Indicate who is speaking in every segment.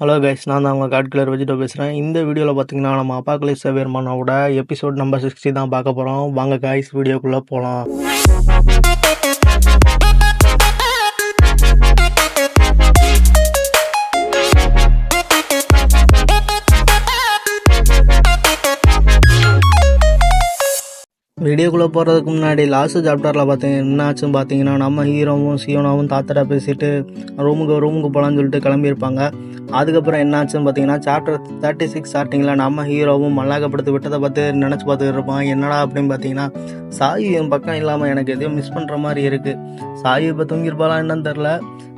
Speaker 1: Hello guys நான் தான் உங்கள் காட் கிளர் வெஜிடோ பேசுகிறேன் இந்த வீடியோவில் பார்த்தீங்கன்னா நம்ம அப்பாக்கலை சவேர்மானோட எபிசோட் நம்பர் சிக்ஸ்டி தான் பார்க்க போகிறோம் வாங்க கைஸ் வீடியோக்குள்ளே போகலாம் வீடியோக்குள்ளே போகிறதுக்கு முன்னாடி லாஸ்ட் சாப்டரில் பார்த்தீங்க என்ன ஆச்சுன்னு பார்த்தீங்கன்னா நம்ம ஹீரோவும் சியோனாவும் தாத்தரா பேசிட்டு ரூமுக்கு ரூமுக்கு போகலான்னு சொல்லிட்டு கிளம்பியிருப்பாங்க. அதுக்கப்புறம் என்ன ஆச்சுன்னு பார்த்தீங்கன்னா சாப்டர் தேர்ட்டி சிக்ஸ் ஸ்டார்டிங்கில் நம்ம ஹீரோவும் மல்லாக்கப்படுத்து விட்டதை பார்த்து நினச்சி பார்த்துட்டு இருப்பான். என்னடா அப்படின்னு பார்த்தீங்கன்னா சாயு என் பக்கம் இல்லாமல் எனக்கு எதையும் மிஸ் பண்ணுற மாதிரி இருக்குது சாயு இப்போ தூங்கியிருப்பாளா என்னன்னு தெரில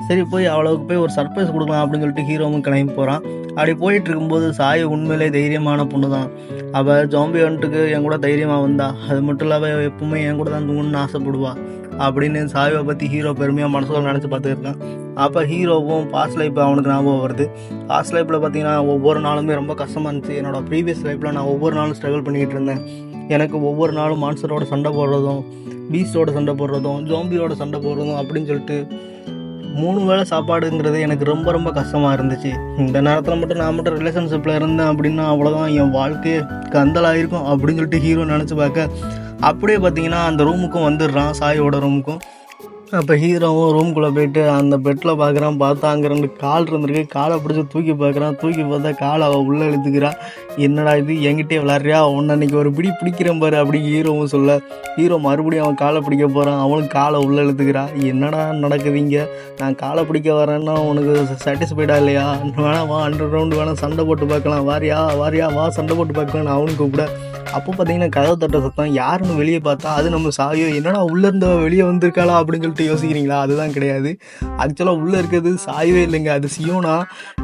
Speaker 1: சரி போய் அவ்வளோக்கு போய் ஒரு சர்ப்ரைஸ் கொடுக்கலாம் அப்படின்னு சொல்லிட்டு ஹீரோவும் கிளம்பி போகிறான் அப்படி போயிட்டு இருக்கும்போது சாய் உண்மையிலே தைரியமான பொண்ணு தான் அவள் ஜாம்பி வந்துட்டுக்கு என் கூட தைரியமாக வந்தா. அது மட்டும் இல்லாமல் எப்பவுமே என் கூட தான் தூங்கணும்னு ஆசைப்படுவாள் அப்படின்னு சாயை பற்றி ஹீரோ பெருமையாக மனசுக்குள்ள நினச்சி பார்த்துருக்கேன் அப்போ ஹீரோவும் பாஸ்ட் லைஃப் அவனுக்கு ஞாபகம் வருது. பாஸ்ட் லைஃப்பில் பார்த்தீங்கன்னா ஒவ்வொரு நாளுமே ரொம்ப கஷ்டமாக இருந்துச்சு. என்னோடய ப்ரீவியஸ் லைஃப்பில் நான் ஒவ்வொரு நாளும் ஸ்ட்ரகிள் பண்ணிக்கிட்டு இருந்தேன். எனக்கு ஒவ்வொரு நாளும் மான்சரோட சண்டை போடுறதும் பீஸ்டோட சண்டை போடுறதும் ஜோம்பியோட சண்டை போடுறதும் அப்படின்னு சொல்லிட்டு மூணு வேளை சாப்பாடுங்கிறது எனக்கு ரொம்ப ரொம்ப கஷ்டமாக இருந்துச்சு. இந்த நேரத்தில் மட்டும் நான் மட்டும் ரிலேஷன்ஷிப்பில் இருந்தேன் அப்படின்னா அவ்வளோதான் என் வாழ்க்கையே கந்தலாயிருக்கும் அப்படின்னு சொல்லிட்டு ஹீரோ நினச்சி பார்க்க அப்படியே பார்த்தீங்கன்னா அந்த ரூமுக்கும் வந்துடுறான் சாயோட ரூமுக்கும் அப்போ ஹீரோவும் ரூம்குள்ளே போயிட்டு அந்த பெட்டில் பார்க்குறான் பார்த்தா அங்கே ரெண்டு கால் இருந்திருக்கு. காலை பிடிச்சி தூக்கி பார்க்குறான் தூக்கி பார்த்தா காலை அவள் உள்ளே இழுத்துக்கிறான் என்னடா இது? என்கிட்டே விளாட்றியா உன்னை அன்னைக்கு ஒரு பிடி பிடிக்கிறேன் பாரு அப்படி ஹீரோவும் சொல்ல. ஹீரோ மறுபடியும் அவன் காலை பிடிக்க போகிறான் அவனும் காலை உள்ளே இழுத்துக்கிறா. என்னடா நடக்குதுங்க நான் காலை பிடிக்க வரேன்னா உனக்கு சாட்டிஸ்ஃபைடா இல்லையா? வேணா வா அண்டர் ரவுண்டு வேணா சண்டை போட்டு பார்க்கலாம். வாரியா வாரியா வா சண்டை போட்டு பார்க்கலாம்னு அவனுக்கு கூப்பிட. அப்போ பார்த்தீங்கன்னா கதவு தட்ட சத்தம் யாருன்னு வெளியே பார்த்தா அது நம்ம சாயோ என்னடா உள்ளே இருந்த வெளியே வந்திருக்காளா? அப்படின்னு சொல்லிட்டு யோசிக்கிறீங்களா? அதுதான் கிடையாது. ஆக்சுவலாக உள்ளே இருக்கிறது சாயவே இல்லைங்க. அது சியோனா.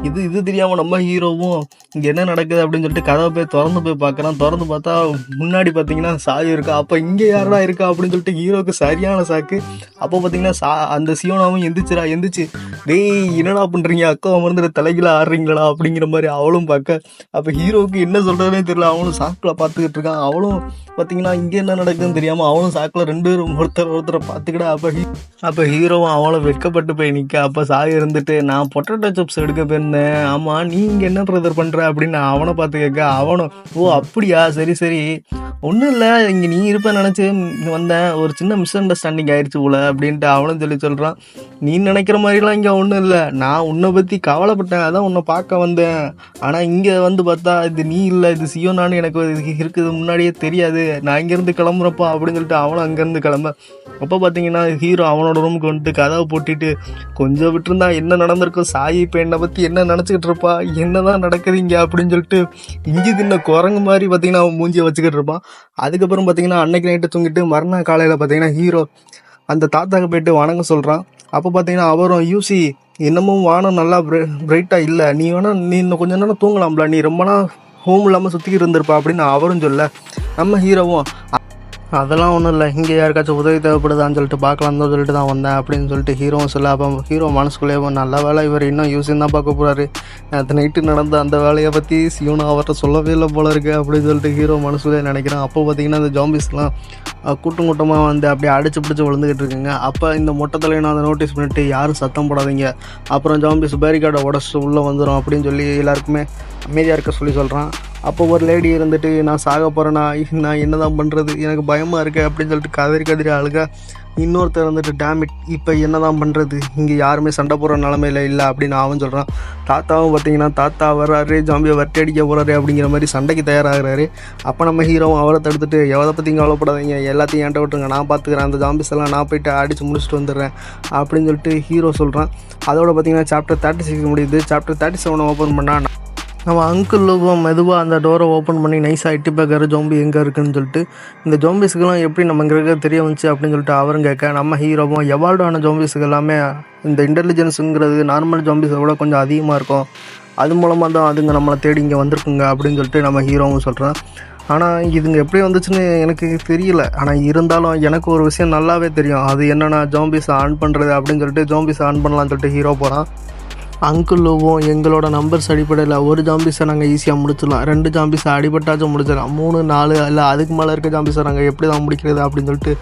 Speaker 1: இது இது தெரியாமல் நம்ம ஹீரோவும் இங்கே என்ன நடக்குது அப்படின்னு சொல்லிட்டு கதவை போய் திறந்து போய் பார்க்குறான். திறந்து பார்த்தா முன்னாடி பார்த்தீங்கன்னா சாவி இருக்கா? அப்போ இங்கே யாரா இருக்கா அப்படின்னு சொல்லிட்டு ஹீரோக்கு சரியான சாக்கு அப்போ பார்த்தீங்கன்னா சா அந்த சியோனாவும் எந்திரிச்சிரா எந்திரிச்சு டேய் என்னடா பண்ணுறீங்க அக்கா அமர்ந்துட்டு தலைகீழ ஆடுறீங்களா அப்படிங்கிற மாதிரி அவளும் பார்க்க. அப்போ ஹீரோவுக்கு என்ன சொல்கிறதுனே தெரியல. அவனும் சாக்கில் பார்த்துக்கிட்டு இருக்கான். அவளும் பார்த்தீங்கன்னா இங்கே என்ன நடக்குதுன்னு தெரியாமல் அவனும் சாக்கில் ரெண்டு பேரும் ஒருத்தர் ஒருத்தரை பார்த்துக்கிட்டா அப்போ ஹீ அப்போ ஹீரோவும் அவளை வெட்கப்பட்டு போய் நிற்க அப்போ சாய் இருந்துட்டு நான் பொட்டேட்டோ சிப்ஸ் எடுக்க போயிருந்தேன். ஆமாம் நீ இங்கே என்ன ப்ரதர் பண்ணுற அப்படின்னு நான் அவனை பார்த்து கேட்க அவனும் ஓ அப்படியா? சரி சரி. ஒன்றும் இல்லை. இங்கே நீ இருப்பேன் நினச்சி வந்தேன். ஒரு சின்ன மிஸ் அண்டர்ஸ்டாண்டிங் ஆயிடுச்சு போல அப்படின்ட்டு அவனும் சொல்லி சொல்கிறான் நீ நினைக்கிற மாதிரிலாம் இங்கே ஒன்றும் இல்லை. நான் உன்னை பற்றி கவலைப்பட்டேன். அதான் உன்னை பார்க்க வந்தேன். ஆனால் இங்கே வந்து பார்த்தா இது நீ இல்லை. இது சியோனான்னு எனக்கு இருக்குது முன்னாடியே தெரியாது. நான் இங்கேருந்து கிளம்புறப்பா அப்படின்னு சொல்லிட்டு அவனும் அங்கேருந்து கிளம்ப. அப்போ பார்த்தீங்கன்னா ஹீரோ அவனோட ரூமுக்கு வந்துட்டு கதவை போட்டுட்டு கொஞ்சம் விட்டுருந்தா என்ன நடந்திருக்கும்? சாயி இப்போ என்னை பற்றி என்ன நினச்சிக்கிட்டு இருப்பா? என்ன தான் நடக்குது இங்கே அப்படின்னு சொல்லிட்டு இஞ்சி தின்ன குரங்கு மாதிரி பார்த்தீங்கன்னா அவன் மூஞ்சியை வச்சுக்கிட்டு இருப்பான். அதுக்கப்புறம் பார்த்தீங்கன்னா அன்னைக்கு நைட்டு தூங்கிட்டு மறுநாள் காலையில் பார்த்தீங்கன்னா ஹீரோ அந்த தாத்தாக்கு போயிட்டு வணங்க சொல்கிறான் அப்போ பார்த்தீங்கன்னா அவரும் யூசி இன்னமும் வானம் நல்லா பிரைட்டாக இல்லை. நீ வேணால் நீ இன்னும் கொஞ்ச நேரம் தூங்கலாம்ல. நீ ரொம்ப நாள் ஹோம் இல்லாமல் சுற்றிக்கிட்டு இருந்திருப்பா அப்படின்னு அவரும் சொல்ல நம்ம ஹீரோவும் அதெல்லாம் ஒன்றும் இல்லை இங்கே யாருக்காச்சும் உதவி தேவைப்படுதான்னு சொல்லிட்டு பார்க்கலாம் தான் சொல்லிட்டு தான் வந்தேன் அப்படின்னு சொல்லிட்டு ஹீரோவும் சொல்ல அப்போ ஹீரோ மனசுக்குள்ளேயே நல்ல வேலை இவர் இன்னும் யூஸிங் தான் பார்க்க போகிறாரு நேற்று நைட்டு நடந்த அந்த வேலையை பற்றி சிவனா அவர்கிட்ட சொல்லவே இல்லை போல இருக்கு அப்படின்னு சொல்லிட்டு ஹீரோ மனசுக்குள்ளே நினைக்கிறேன். அப்போ பார்த்தீங்கன்னா அந்த ஜாம்பிஸ்லாம் கூட்டம் கூட்டமாக வந்து அப்படியே அடிச்சு பிடிச்சி விழுந்துக்கிட்டு இருக்குங்க. அப்போ இந்த மொட்டை தலையை அதை நோட்டீஸ் பண்ணிட்டு யாரும் சத்தம் போடாதீங்க. அப்புறம் ஜாம்பிஸ் பேரிகார்டை உடச்சு உள்ளே வந்துடும் அப்படின்னு சொல்லி எல்லாருக்குமே அமைதியாக இருக்க சொல்லி சொல்கிறான் அப்போ ஒரு லேடி இருந்துட்டு நான் சாக போகிறேன்னா நான் என்ன தான் பண்ணுறது எனக்கு பயமாக இருக்கு அப்படின்னு சொல்லிட்டு கதறி கதறி அழுக இன்னொருத்தர் வந்துட்டு டேமிட் இப்போ என்ன தான் பண்ணுறது இங்கே யாருமே சண்டை போடுற நிலமையில இல்லை அப்படின்னு அவன் சொல்கிறான் தாத்தாவும் பார்த்தீங்கன்னா தாத்தா வர்றாரு ஜாம்பியை வட்டி அடிக்க போகிறாரு அப்படிங்கிற மாதிரி சண்டைக்கு தயாராகிறாரு. அப்போ நம்ம ஹீரோவும் அவரை தடுத்துட்டு எவதை பற்றியும் கவலைப்படாதீங்க எல்லாத்தையும் என்கிட்ட விட்டுருங்க. நான் பார்த்துக்கிறேன் அந்த ஜாம்பிஸ் எல்லாம் நான் போயிட்டு அடித்து முடிச்சுட்டு வந்துடுறேன் அப்படின்னு சொல்லிட்டு ஹீரோ சொல்கிறான் அதோட பார்த்தீங்கன்னா சாப்டர் தேர்ட்டி சிக்ஸ் முடியுது. சாப்டர் தேர்ட்டி செவனை ஓப்பன் பண்ணால் நம்ம அங்கிளுக்கும் மெதுவாக அந்த டோரை ஓப்பன் பண்ணி நைஸாக எட்டி பார்க்குற ஜோம்பி எங்கே இருக்குன்னு சொல்லிட்டு. இந்த ஜோம்பிஸுக்கெல்லாம் எப்படி நம்ம இங்கே இருக்க தெரிய வந்துச்சு அப்படின்னு சொல்லிட்டு அவரும் கேட்க நம்ம ஹீரோவும் எவால்டான ஜோம்பிஸுக்கு எல்லாமே இந்த இன்டெலிஜென்ஸுங்கிறது நார்மல் ஜோம்பிஸை விட கொஞ்சம் அதிகமாக இருக்கும். அது மூலமாக தான் அதுங்க நம்மளை தேடி இங்கே வந்திருக்குங்க அப்படின்னு சொல்லிட்டு நம்ம ஹீரோவும் சொல்கிறேன் ஆனால் இதுங்க எப்படி வந்துச்சுன்னு எனக்கு தெரியல. ஆனால் இருந்தாலும் எனக்கு ஒரு விஷயம் நல்லாவே தெரியும். அது என்னென்னா ஜோம்பிஸை ஆன் பண்ணுறது அப்படின்னு சொல்லிட்டு ஜோம்பிஸை ஆன் பண்ணலாம்னு சொல்லிட்டு ஹீரோ போகிறான் அங்கிளுவும் எங்களோட நம்பர்ஸ் அடிப்படையில் ஒரு ஜாம்பிஸை நாங்கள் ஈஸியாக முடிச்சிடலாம். ரெண்டு ஜாம்பிஸை அடிபட்டாச்சும் முடிச்சிடலாம். மூணு நாலு இல்லை அதுக்கு மேலே இருக்க ஜாம்பிஸை நாங்கள் எப்படி தான் முடிக்கிறது அப்படின்னு சொல்லிட்டு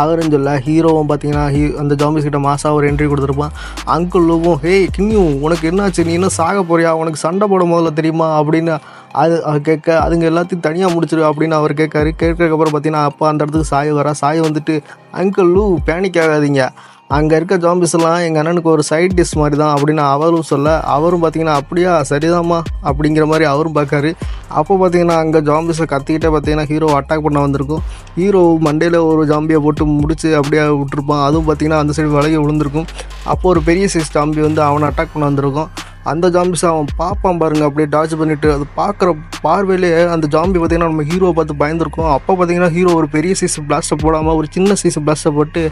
Speaker 1: அவரும் சொல்ல ஹீரோவும் பார்த்தீங்கன்னா ஹீ அந்த ஜாம்பிஸ் கிட்ட மாசாக ஒரு என்ட்ரி கொடுத்துருப்பான். அங்கிள் லூவும் ஹேய் கிண்ணியூ உனக்கு என்னாச்சு? நீ என்ன சாக போறியா? உனக்கு சண்டை போட முதல்ல தெரியுமா? அப்படின்னு அது கேட்க அதுங்க எல்லாத்தையும் தனியாக முடிச்சிரு அப்படின்னு அவர் கேட்காரு. கேட்கறதுக்கப்புறம் பார்த்தீங்கன்னா அப்பா அந்த இடத்துக்கு சாய் வரா சாய் வந்துட்டு அங்கிள் லூ பேனிக் ஆகாதீங்க. அங்கே இருக்க ஜாம்பிஸ்லாம் எங்கள் அண்ணனுக்கு ஒரு சைட் டிஷ் மாதிரி தான் அப்படின்னு அவரும் சொல்ல அவரும் பார்த்தீங்கன்னா அப்படியா சரிதாம்மா அப்படிங்கிற மாதிரி அவரும் பார்க்காரு. அப்போ பார்த்தீங்கன்னா அங்கே ஜாம்பிஸை கத்திக்கிட்டே பார்த்தீங்கன்னா ஹீரோ அட்டாக் பண்ண வந்திருக்கும். ஹீரோ மண்டையில் ஒரு ஜாம்பியை போட்டு முடிச்சு அப்படியே விட்டுருப்பான். அதுவும் பார்த்தீங்கன்னா அந்த சைடு விலகி விழுந்திருக்கும். அப்போது ஒரு பெரிய சைஸ் ஜாம்பி வந்து அவனை அட்டாக் பண்ண வந்திருக்கும். அந்த ஜாம்பிஸ் அவன் பார்ப்பான் பாருங்க. அப்படியே டாச் பண்ணிட்டு அது பார்க்குற பார்வையிலே அந்த ஜாம்பி பார்த்தீங்கன்னா நம்ம ஹீரோவை பார்த்து பயந்துருக்கோம். அப்போ பார்த்தீங்கன்னா ஹீரோ ஒரு பெரிய சைஸ் பிளாஸ்டர் போடாமல் ஒரு சின்ன சைஸ் பிளாஸ்டர் போட்டு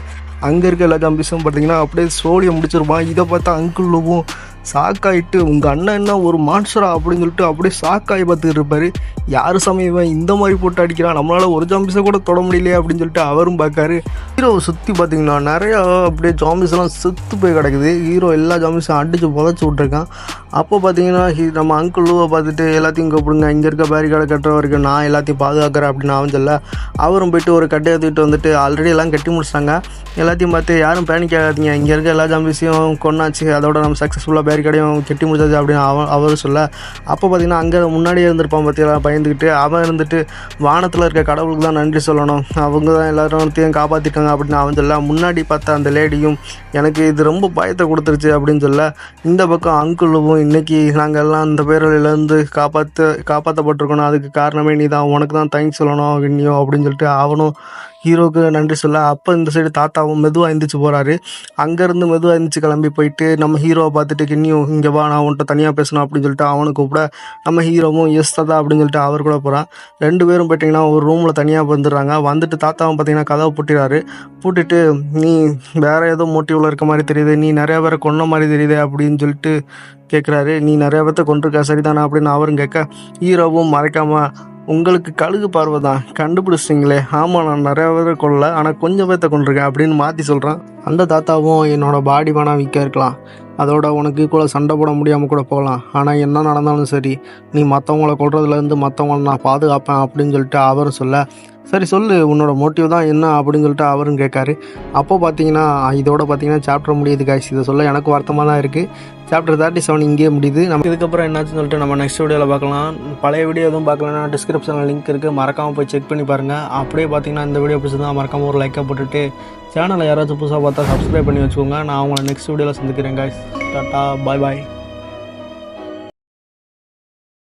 Speaker 1: அங்கே இருக்க எல்லா ஜாம்பிஸும் பார்த்தீங்கன்னா அப்படியே சோழியை முடிச்சிருப்பான். இதை பார்த்தா அங்கிள் லூவும் சாக்காயிட்டு உங்கள் அண்ணன் என்ன ஒரு மான்ஸ்டரா அப்படின்னு சொல்லிட்டு அப்படியே சாக்காய் பார்த்துட்டு இருப்பார். யார் சமயம் இந்த மாதிரி போட்டு அடிக்கிறான்? நம்மளால் ஒரு ஜாம்பிஸை கூட தொட முடியலையே அப்படின்னு சொல்லிட்டு அவரும் பார்க்காரு. ஹீரோவை சுற்றி பார்த்தீங்கன்னா நிறையா அப்படியே ஜாம்பிஸ்லாம் செத்து போய் கிடக்குது. ஹீரோ எல்லா ஜாம்பிஸும் அடித்து புதைச்சி விட்ருக்கான் அப்போ பார்த்தீங்கன்னா ஹீ- நம்ம அங்கிள் லூவை பார்த்துட்டு எல்லாத்தையும் கூப்பிடுங்க இங்கே இருக்க பேரிகார்டை கட்டுற வரைக்கும் நான் எல்லாத்தையும் பாதுகாக்கிறேன் அப்படின்னு அவன் சொல்ல. அவரும் போயிட்டு ஒரு கட்டையை தூக்கிட்டு வந்துட்டு ஆல்ரெடி எல்லாம் கட்டி முடிச்சிட்டாங்க. எல்லாத்தையும் பார்த்து யாரும் பேனிக் ஆகாதீங்க. இங்கே இருக்க எல்லா ஜாம்பிஸையும் கொண்டாச்சு அதோட நம்ம சக்ஸஸ்ஃபுல்லாக பேரிகார்டையும் கெட்டி முடிச்சாச்சு அப்படின்னு அவன் அவர் சொல்ல அப்போ பார்த்தீங்கன்னா அங்கே முன்னாடியே இருந்திருப்பான் பார்த்தீங்களா பயந்துக்கிட்டு அவன் இருந்துட்டு வானத்தில் இருக்க கடவுளுக்கு தான் நன்றி சொல்லணும். அவங்க தான் எல்லாத்தையும் காப்பாற்றிட்டாங்க அப்படின்னு அவன் சொல்ல முன்னாடி பார்த்த அந்த லேடியும் எனக்கு இது ரொம்ப பயத்தை கொடுத்துருச்சு அப்படின்னு சொல்ல இந்த பக்கம் அங்குளுவும் இன்றைக்கி நாங்கள் எல்லாம் அந்த பேரலையிலேருந்து காப்பாற்ற காப்பாற்றப்பட்டிருக்கணும் அதுக்கு காரணமே நீ தான் உனக்கு தான் தேங்க்ஸ் சொல்லணும் இன்னியோ அப்படின்னு சொல்லிட்டு அவனும் ஹீரோக்கு நன்றி சொல்ல அப்போ இந்த சைடு தாத்தாவும் மெதுவாக எந்திரிச்சு போகிறாரு அங்கேருந்து மெதுவாக எந்திரிச்சு கிளம்பி போயிட்டு நம்ம ஹீரோவை பார்த்துட்டு கிண்ணியும் இங்கே வா நான் உன்ட்ட தனியாக பேசணும் அப்படின்னு சொல்லிட்டு அவனை கூப்பிட நம்ம ஹீரோவும் எஸ் தாத்தா அப்படின்னு சொல்லிட்டு அவர் கூட போகிறான் ரெண்டு பேரும் போயிட்டிங்கன்னா ஒரு ரூமில் தனியாக வந்துடுறாங்க. வந்துட்டு தாத்தாவும் பார்த்தீங்கன்னா கதவை பூட்டிடுறாரு பூட்டிட்டு நீ வேற ஏதோ மோட்டிவில் இருக்க மாதிரி தெரியுது. நீ நிறையா பேரை கொன்ன மாதிரி தெரியுது அப்படின்னு சொல்லிட்டு கேட்குறாரு நீ நிறைய பேர்த்த கொண்டிருக்க சரிதானா? அப்படின்னு அவரும் கேட்க ஹீரோவும் மறைக்காமல் உங்களுக்கு கழுகு பார்வை தான். கண்டுபிடிச்சிட்டிங்களே. ஆமாம் நான் நிறைய பேரை கொள்ள ஆனால் கொஞ்சம் பேர்த்த கொண்டிருக்கேன் அப்படின்னு மாற்றி சொல்கிறான் அந்த தாத்தாவும் என்னோட பாடி வேணால் வீக்காக இருக்கலாம். அதோட உனக்கு கூட சண்டை போட முடியாமல் கூட போகலாம். ஆனால் என்ன நடந்தாலும் சரி நீ மற்றவங்கள கொள்றதுலேருந்து மற்றவங்கள நான் பாதுகாப்பேன் அப்படின்னு சொல்லிட்டு அவரும் சொல்ல சரி சொல்லு உன்னோட மோட்டிவ் தான் என்ன அப்படின்னு சொல்லிட்டு அவரும் கேட்காரு. அப்போது பார்த்தீங்கன்னா இதோட பார்த்தீங்கன்னா சாப்டர் முடியுது காய்ஸ் இதை சொல்ல எனக்கு வருத்தமாக தான் இருக்குது சாப்டர் தேர்ட்டி செவன் இங்கேயே முடியுது. நம்ம இதுக்கப்புறம் என்னாச்சுன்னு சொல்லிட்டு நம்ம நெக்ஸ்ட் வீடியோவில் பார்க்கலாம். பழைய வீடியோ எதுவும் பார்க்கலன்னா டிஸ்கிரிப்ஷனில் லிங்க் இருக்குது மறக்காமல் போய் செக் பண்ணி பாருங்கள் அப்படியே பார்த்தீங்கன்னா இந்த வீடியோ பிடிச்சிருந்தா மறக்காமல் ஒரு லைக்கை போட்டுட்டு சேனலை யாராச்சும் புதுசாக பார்த்தா சப்ஸ்கிரைப் பண்ணி வச்சுக்கோங்க. நான் உங்களை நெக்ஸ்ட் வீடியோவில் சந்திக்கிறேன் காய்ஸ் டாட்டா பாய் பாய்